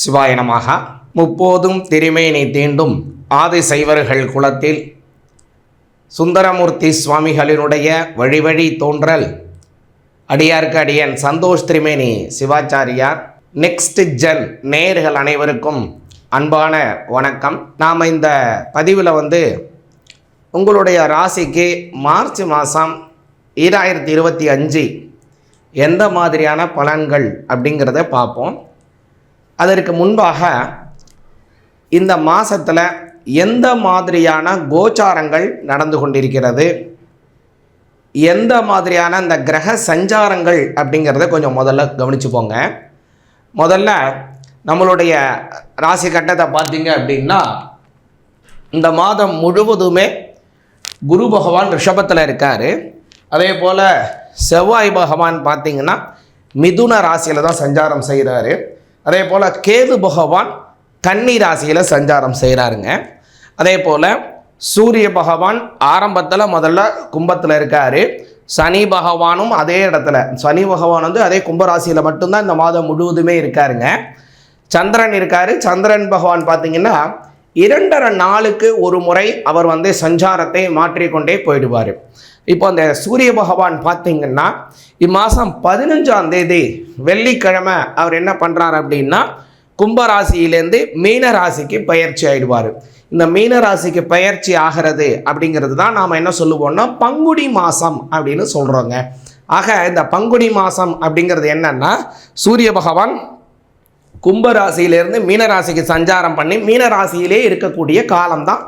சிவாய நமக முப்போதும் திருமேனி தீண்டும் ஆதி சைவர்கள் குலத்தில் சுந்தரமூர்த்தி சுவாமிகளினுடைய வழிவழி தோன்றல். அடியார்க்கு அடியன் சந்தோஷ் திரிமேனி சிவாச்சாரியார். நெக்ஸ்ட் ஜென் நேர்கள் அனைவருக்கும் அன்பான வணக்கம். நாம் இந்த பதிவில் வந்து உங்களுடைய ராசிக்கு மார்ச் மாதம் ஈராயிரத்தி இருபத்தி அஞ்சு எந்த மாதிரியான பலன்கள் அப்படிங்கிறத பார்ப்போம். அதற்கு முன்பாக இந்த மாதத்தில் எந்த மாதிரியான கோச்சாரங்கள் நடந்து கொண்டிருக்கிறது? எந்த மாதிரியான இந்த கிரக சஞ்சாரங்கள் அப்படிங்கிறத கொஞ்சம் முதல்ல கவனிச்சுப்போங்க முதல்ல நம்மளுடைய ராசி கட்டத்தை பார்த்தீங்க அப்படின்னா இந்த மாதம் முழுவதுமே குரு பகவான் ரிஷபத்தில் இருக்கார். அதே போல் செவ்வாய் பகவான் பார்த்தீங்கன்னா மிதுன ராசியில் தான் சஞ்சாரம் செய்கிறாரு அதே போல் கேது பகவான் கன்னி ராசியில் சஞ்சாரம் செய்கிறாருங்க அதே போல் சூரிய பகவான் ஆரம்பத்தில் முதல்ல கும்பத்தில் இருக்கார். சனி பகவானும் அதே இடத்துல. சனி பகவான் வந்து அதே கும்பராசியில் மட்டும்தான் இந்த மாதம் முழுவதுமே இருக்காருங்க. சந்திரன் இருக்காரு. சந்திரன் பகவான் பார்த்தீங்கன்னா இரண்டரை நாளுக்கு ஒரு முறை அவர் வந்து சஞ்சாரத்தை மாற்றிக்கொண்டே போயிடுவார். இப்போ அந்த சூரிய பகவான் பார்த்தீங்கன்னா இம்மாதம் பதினஞ்சாம் தேதி வெள்ளிக்கிழமை அவர் என்ன பண்ணுறாரு அப்படின்னா கும்பராசியிலேருந்து மீன ராசிக்கு பயிற்சி ஆயிடுவார். இந்த மீன ராசிக்கு பயிற்சி ஆகிறது அப்படிங்கிறது தான் நாம் என்ன சொல்லுவோம்னா பங்குடி மாதம் அப்படின்னு சொல்கிறோங்க ஆக இந்த பங்குனி மாதம் அப்படிங்கிறது என்னன்னா சூரிய பகவான் கும்பராசியிலேருந்து மீனராசிக்கு சஞ்சாரம் பண்ணி மீனராசியிலே இருக்கக்கூடிய காலம்தான்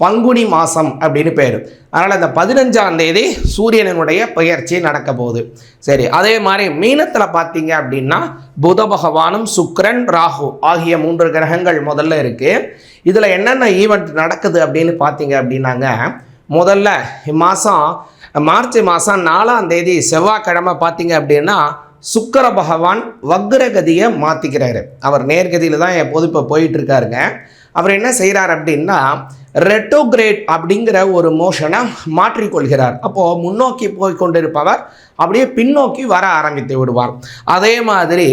பங்குனி மாதம் அப்படின்னு பேர். அதனால் அந்த பதினஞ்சாம் தேதி சூரியனுடைய பெயர்ச்சி நடக்க போகுது. சரி அதே மாதிரி மீனத்தில் பார்த்தீங்க அப்படின்னா புத பகவானும் சுக்கிரன் ராகு ஆகிய மூன்று கிரகங்கள் முதல்ல இருக்குது இதில் என்னென்ன ஈவெண்ட் நடக்குது அப்படின்னு பார்த்தீங்க அப்படின்னாங்க. முதல்ல இம்மாதம் மார்ச் மாதம் நாலாம் தேதி செவ்வாய்க்கிழமை பார்த்தீங்க அப்படின்னா சுக்கர பகவான் வக்ரகதியை மாற்றிக்கிறாரு அவர் நேர்கதியில் தான் எப்போது இப்போ போயிட்டு இருக்காருங்க. அவர் என்ன செய்கிறார் அப்படின்னா ரெட்டோகிரேட் அப்படிங்கிற ஒரு மோஷனை மாற்றிக்கொள்கிறார். அப்போது முன்னோக்கி போய் கொண்டிருப்பவர் அப்படியே பின்னோக்கி வர ஆரம்பித்து விடுவார். அதே மாதிரி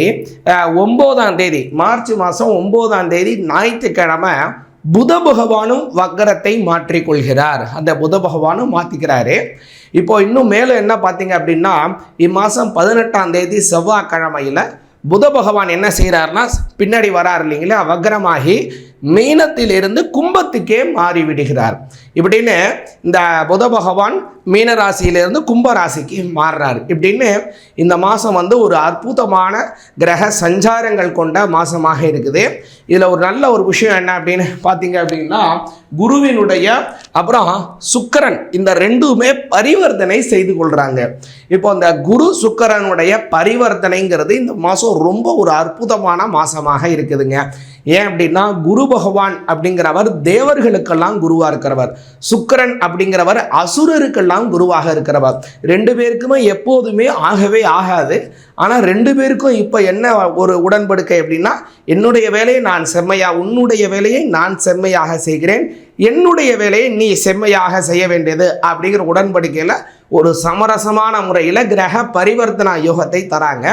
ஒம்போதாம் தேதி மார்ச் மாதம் ஒம்போதாம் தேதி ஞாயிற்றுக்கிழமை புத பகவானும் வக்கரத்தை மாற்றிக்கொள்கிறார். அந்த புத பகவானும் மாற்றிக்கிறாரு இப்போ இன்னும் மேலும் என்ன பார்த்தீங்க அப்படின்னா இம்மாதம் பதினெட்டாம் தேதி செவ்வாய்க்கிழமையில் புத பகவான் என்ன செய்கிறாருன்னா பின்னாடி வரார் இல்லைங்களா வக்ரமாகி மீனத்திலிருந்து கும்பத்துக்கே மாறிவிடுகிறார். இப்படின்னு இந்த புத பகவான் மீன ராசியிலிருந்து கும்ப ராசிக்கு மாறுறார். இப்படின்னு இந்த மாதம் வந்து ஒரு அற்புதமான கிரக சஞ்சாரங்கள் கொண்ட மாதமாக இருக்குது. இதில் ஒரு நல்ல ஒரு விஷயம் என்ன அப்படின்னு பார்த்தீங்க அப்படின்னா குருவினுடைய அப்புறம் சுக்கரன் இந்த ரெண்டுமே பரிவர்த்தனை செய்து கொள்கிறாங்க இப்போ இந்த குரு சுக்கரனுடைய பரிவர்த்தனைங்கிறது இந்த மாதம் ரொம்ப ஒரு அற்புதமான மாதமாக இருக்குதுங்க. ஏன் அப்படின்னா குரு பகவான் அப்படிங்கிறவர் தேவர்களுக்கெல்லாம் குருவாக இருக்கிறவர். சுக்கரன் அப்படிங்கிறவர் அசுரருக்கெல்லாம் குருவாக இருக்கிறவர். ரெண்டு பேருக்குமே எப்போதுமே ஆகவே ஆகாது. ஆனால் ரெண்டு பேருக்கும் இப்போ என்ன ஒரு உடன்படுக்கை அப்படின்னா என்னுடைய வேலையை நான் செம்மையாக உன்னுடைய வேலையை நான் செம்மையாக செய்கிறேன். என்னுடைய வேலையை நீ செம்மையாக செய்ய வேண்டியது அப்படிங்கிற உடன்படிக்கையில் ஒரு சமரசமான முறையில் கிரக பரிவர்த்தனா யோகத்தை தராங்க.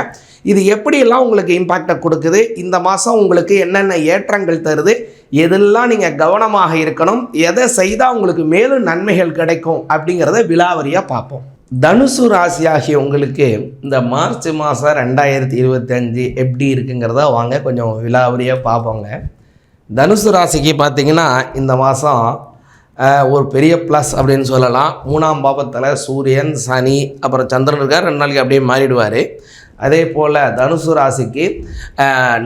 இது எப்படியெல்லாம் உங்களுக்கு இம்பாக்டை கொடுக்குது? இந்த மாதம் உங்களுக்கு என்னென்ன ஏற்றங்கள் தருது? எதெல்லாம் நீங்கள் கவனமாக இருக்கணும்? எதை செய்தால் உங்களுக்கு மேலும் நன்மைகள் கிடைக்கும்? அப்படிங்கிறத விலாவரியாக பார்ப்போம். தனுசு ராசி ஆகிய உங்களுக்கு இந்த மார்ச் மாதம் ரெண்டாயிரத்தி இருபத்தஞ்சு எப்படி இருக்குங்கிறத வாங்க கொஞ்சம் விலாவரியாக பார்ப்போங்க. தனுசு ராசிக்கு பார்த்தீங்கன்னா இந்த மாதம் ஒரு பெரிய ப்ளஸ் அப்படின்னு சொல்லலாம். மூணாம் பாவத்தில் சூரியன் சனி அப்புறம் சந்திரன் இருக்கார். ரெண்டு நாளைக்கு அப்படியே மாறிடுவார். அதே போல் தனுசு ராசிக்கு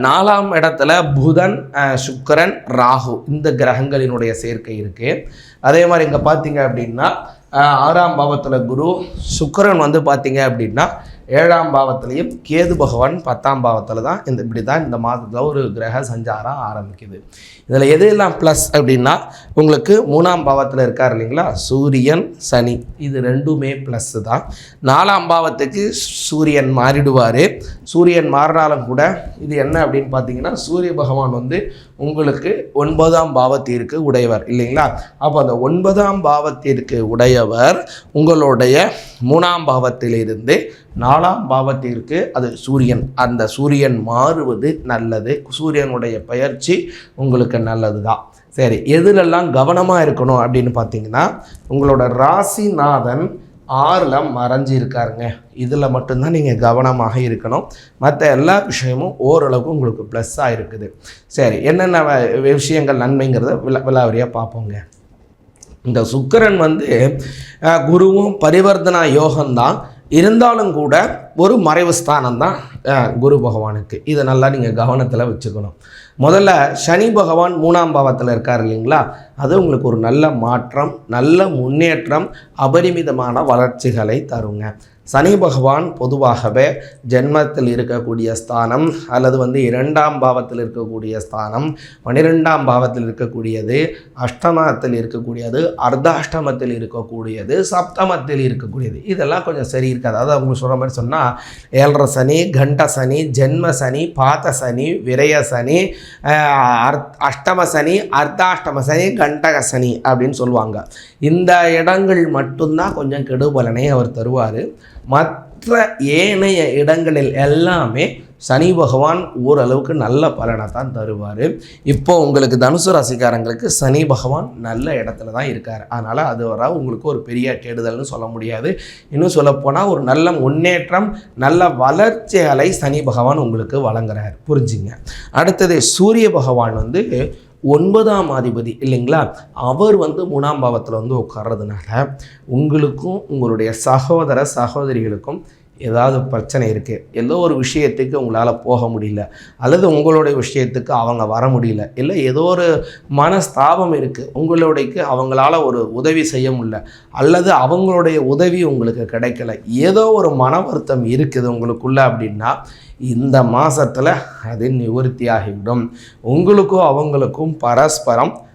நாலாம் இடத்துல புதன் சுக்கரன் ராகு இந்த கிரகங்களினுடைய சேர்க்கை இருக்குது அதே மாதிரி இங்கே பார்த்தீங்க அப்படின்னா ஆறாம் பாவத்தில் குரு சுக்கரன் வந்து பார்த்தீங்க அப்படின்னா ஏழாம் பாவத்திலையும் கேது பகவான் பத்தாம் பாவத்தில் தான் இந்த இப்படி தான் இந்த மாதத்தில் ஒரு கிரக சஞ்சாரம் ஆரம்பிக்குது. இதில் எது எல்லாம் ப்ளஸ் அப்படின்னா உங்களுக்கு மூணாம் பாவத்தில் இருக்கார் இல்லைங்களா? சூரியன் சனி. இது ரெண்டுமே ப்ளஸ்ஸு தான். நாலாம் பாவத்துக்கு சூரியன் மாறிடுவார். சூரியன் மாறினாலும் கூட இது என்ன அப்படின்னு பார்த்தீங்கன்னா சூரிய பகவான் வந்து உங்களுக்கு ஒன்பதாம் பாவத்திற்கு உடையவர் இல்லைங்களா? அப்போ அந்த ஒன்பதாம் பாவத்திற்கு உடையவர் உங்களுடைய மூணாம் பாவத்திலிருந்து நாலாம் பாவத்திற்கு அது சூரியன். அந்த சூரியன் மாறுவது நல்லது. சூரியனுடைய பயிற்சி உங்களுக்கு நல்லது தான் சரி எதுலெல்லாம் கவனமாக இருக்கணும் அப்படின்னு பார்த்தீங்கன்னா உங்களோட ராசிநாதன் ஆறில் மறைஞ்சு இருக்காருங்க இதில் மட்டும்தான் நீங்கள் கவனமாக இருக்கணும். மற்ற எல்லா விஷயமும் ஓரளவுக்கு உங்களுக்கு ப்ளஸ்ஸாக இருக்குது. சரி என்னென்ன வ- விஷயங்கள் நன்மைங்கிறத வில விலாவரியாக பார்ப்போங்க இந்த சுக்கிரன் வந்து குருவும் பரிவர்த்தனா யோகம்தான். இருந்தாலும் கூட ஒரு மறைவு ஸ்தானம் தான் குரு பகவானுக்கு. இதை நல்லா நீங்கள் கவனத்தில் வச்சுக்கணும். முதல்ல சனி பகவான் மூணாம் பாவத்தில் இருக்கார் இல்லைங்களா? அது உங்களுக்கு ஒரு நல்ல மாற்றம் நல்ல முன்னேற்றம் அபரிமிதமான வளர்ச்சிகளை தருங்க. சனி பகவான் பொதுவாகவே ஜென்மத்தில் இருக்கக்கூடிய ஸ்தானம் அல்லது வந்து இரண்டாம் பாவத்தில் இருக்கக்கூடிய ஸ்தானம் பன்னிரெண்டாம் பாவத்தில் இருக்கக்கூடியது அஷ்டமத்தில் இருக்கக்கூடியது அர்த்தாஷ்டமத்தில் இருக்கக்கூடியது சப்தமத்தில் இருக்கக்கூடியது. இதெல்லாம் கொஞ்சம் சரி இருக்காது. அதாவது அவங்க சொல்கிற மாதிரி சொன்னால் ஏழரை சனி கண்ட சனி ஜென்ம சனி பாத்த சனி விரய சனி அஷ்டம சனி அர்த்தாஷ்டம சனி கண்டக சனி அப்படின்னு சொல்லுவாங்க. இந்த இடங்கள் மட்டும்தான் கொஞ்சம் கெடுபலனை அவர் தருவார். மற்ற ஏனைய இடங்களில் எல்லாமே சனி பகவான் ஓரளவுக்கு நல்ல பலனை தான் தருவார். இப்போ உங்களுக்கு தனுசு ராசிக்காரங்களுக்கு சனி பகவான் நல்ல இடத்துல தான் இருக்கார். அதனால் அது வர உங்களுக்கு ஒரு பெரிய கெடுதல்னு சொல்ல முடியாது. இன்னும் சொல்லப்போனால் ஒரு நல்ல முன்னேற்றம் நல்ல வளர்ச்சிகளை சனி பகவான் உங்களுக்கு வழங்குறார். புரிஞ்சுங்க. அடுத்தது சூரிய பகவான் வந்து ஒன்பதாம் அதிபதி இல்லைங்களா? அவர் வந்து மூணாம் பாவத்தில் வந்து உட்கார்றதுனால உங்களுக்கும் உங்களுடைய சகோதர சகோதரிகளுக்கும் ஏதாவது பிரச்சனை இருக்குது ஏதோ ஒரு விஷயத்துக்கு உங்களால் போக முடியல. அல்லது உங்களுடைய விஷயத்துக்கு அவங்க வர முடியல. இல்லை ஏதோ ஒரு மனஸ்தாபம் இருக்குது உங்களுடையக்கு அவங்களால ஒரு உதவி செய்ய முடியல. அல்லது அவங்களுடைய உதவி உங்களுக்கு கிடைக்கல. ஏதோ ஒரு மன வருத்தம் இருக்குது உங்களுக்குள்ளே அப்படின்னா இந்த மாதத்தில் அது நிவர்த்தியாகிவிடும். உங்களுக்கும் அவங்களுக்கும் பரஸ்பரம்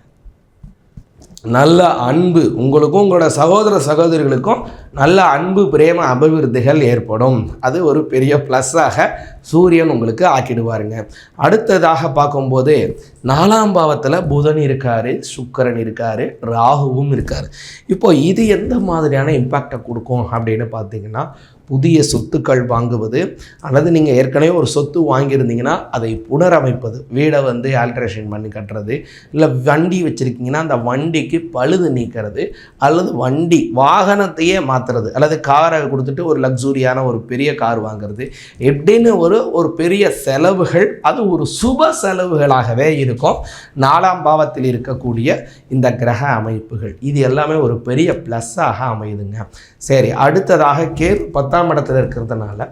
நல்ல அன்பு உங்களுக்கும் உங்களோட சகோதர சகோதரிகளுக்கும் நல்ல அன்பு பிரேம அபிவிருத்திகள் ஏற்படும். அது ஒரு பெரிய ப்ளஸ்ஸாக சூரியன் உங்களுக்கு ஆக்கிடுவாருங்க. அடுத்ததாக பார்க்கும்போது நாலாம் பாவத்தில் புதன் இருக்காரு சுக்கரன் இருக்காரு ராகுவும் இருக்காரு. இப்போ இது எந்த மாதிரியான இம்பேக்டை கொடுக்கும் அப்படின்னு பார்த்தீங்கன்னா புதிய சொத்துக்கள் வாங்குவது அல்லது நீங்கள் ஏற்கனவே ஒரு சொத்து வாங்கியிருந்தீங்கன்னா அதை புனரமைப்பது வீடை வந்து ஆல்ட்ரேஷன் பண்ணி கட்டுறது இல்லை வண்டி வச்சுருக்கீங்கன்னா அந்த வண்டிக்கு பழுது நீக்கிறது அல்லது வண்டி வாகனத்தையே மாற்றுறது அல்லது காரை கொடுத்துட்டு ஒரு லக்ஸூரியான ஒரு பெரிய கார் வாங்குறது எப்படின்னு ஒரு ஒரு பெரிய செலவுகள் அது ஒரு சுப செலவுகளாகவே இருக்கும். நாலாம் பாவத்தில் இருக்கக்கூடிய இந்த கிரக அமைப்புகள். இது எல்லாமே ஒரு பெரிய ப்ளஸ்ஸாக அமையுதுங்க. சரி அடுத்ததாக கேர் பத்தாம் இடத்துல இருக்கிறதுனால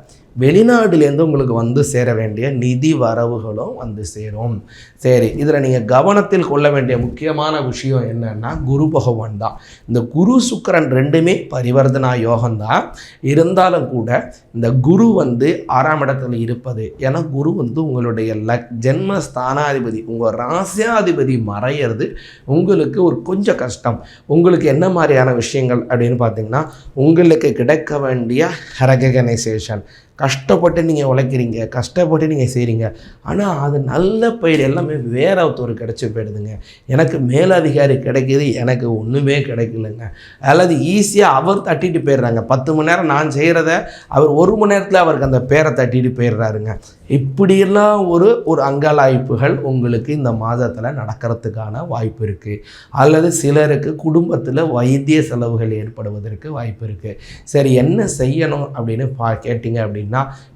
வெளிநாடுலேருந்து உங்களுக்கு வந்து சேர வேண்டிய நிதி வரவுகளும் வந்து சேரும். சரி இதில் நீங்கள் கவனத்தில் கொள்ள வேண்டிய முக்கியமான விஷயம் என்னென்னா குரு பகவான் தான். இந்த குரு சுக்கிரன் ரெண்டுமே பரிவர்த்தனா யோகம்தான் இருந்தாலும் கூட இந்த குரு வந்து ஆறாம் இடத்துல இருப்பது ஏன்னா குரு வந்து உங்களுடைய லக் ஜென்ம ஸ்தானாதிபதி உங்கள் ராசியாதிபதி மறையிறது உங்களுக்கு ஒரு கொஞ்சம் கஷ்டம். உங்களுக்கு என்ன மாதிரியான விஷயங்கள் அப்படின்னு பார்த்தீங்கன்னா உங்களுக்கு கிடைக்க வேண்டிய ரெகனைசேஷன் கஷ்டப்பட்டு நீங்கள் உழைக்கிறீங்க கஷ்டப்பட்டு நீங்கள் செய்கிறீங்க ஆனால் அது நல்ல பயிர் எல்லாமே வேற ஒருத்தர் கிடச்சி போயிடுதுங்க. எனக்கு மேலதிகாரி கிடைக்கிது எனக்கு ஒன்றுமே கிடைக்கலங்க. அல்லது ஈஸியாக அவர் தட்டிட்டு போயிடுறாங்க. பத்து மணி நேரம் நான் செய்கிறத அவர் ஒரு மணி நேரத்தில் அவருக்கு அந்த பேரை தட்டிட்டு போயிடுறாருங்க. இப்படியெல்லாம் ஒரு ஒரு அங்கலாய்ப்புகள் உங்களுக்கு இந்த மாதத்தில் நடக்கிறதுக்கான வாய்ப்பு இருக்குது அல்லது சிலருக்கு குடும்பத்தில் வைத்திய செலவுகள் ஏற்படுவதற்கு வாய்ப்பு இருக்குது சரி என்ன செய்யணும் அப்படின்னு பா கேட்டிங்க அப்படின்னு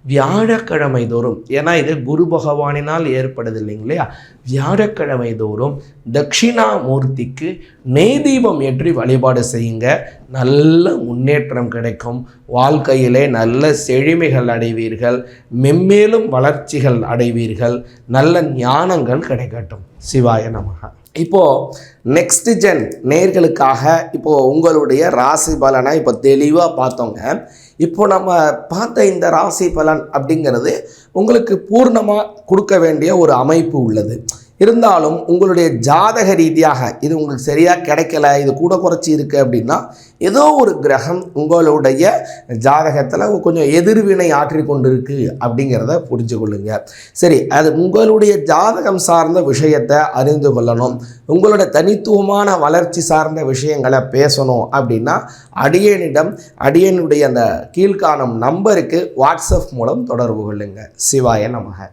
வியாழக்கிழமை தோறும் ஏன்னா இது குரு பகவானினால் ஏற்படுது இல்லைங்களா? வியாழக்கிழமை தோறும் தட்சிணாமூர்த்திக்கு நெய் தீபம் ஏற்றி வழிபாடு செய்யுங்க. நல்ல முன்னேற்றம் கிடைக்கும். வாழ்க்கையிலே நல்ல செழுமைகள் அடைவீர்கள். மென்மேலும் வளர்ச்சிகள் அடைவீர்கள். நல்ல ஞானங்கள் கிடைக்கட்டும். சிவாய நமகா. இப்போது நெக்ஸ்ட் ஜென் நேர்களுக்காக இப்போது உங்களுடைய ராசி பலனை இப்போ தெளிவாக பார்த்தோங்க. இப்போ நம்ம பார்த்த இந்த ராசி பலன் அப்படிங்கிறது உங்களுக்கு பூர்ணமாக கொடுக்க வேண்டிய ஒரு அமைப்பு உள்ளது. இருந்தாலும் உங்களுடைய ஜாதக ரீதியாக இது உங்களுக்கு சரியாக கிடைக்கல இது கூட குறைச்சி இருக்குது அப்படின்னா ஏதோ ஒரு கிரகம் உங்களுடைய ஜாதகத்தில் கொஞ்சம் எதிர்வினை ஆற்றி கொண்டிருக்கு அப்படிங்கிறத புரிஞ்சு கொள்ளுங்க. சரி அது உங்களுடைய ஜாதகம் சார்ந்த விஷயத்தை அறிந்து கொள்ளணும். உங்களோட தனித்துவமான வளர்ச்சி சார்ந்த விஷயங்களை பேசணும் அப்படின்னா அடியனிடம் அடியனுடைய அந்த கீழ்காணும் நம்பருக்கு வாட்ஸ்அப் மூலம் தொடர்பு கொள்ளுங்க. சிவாய நமக.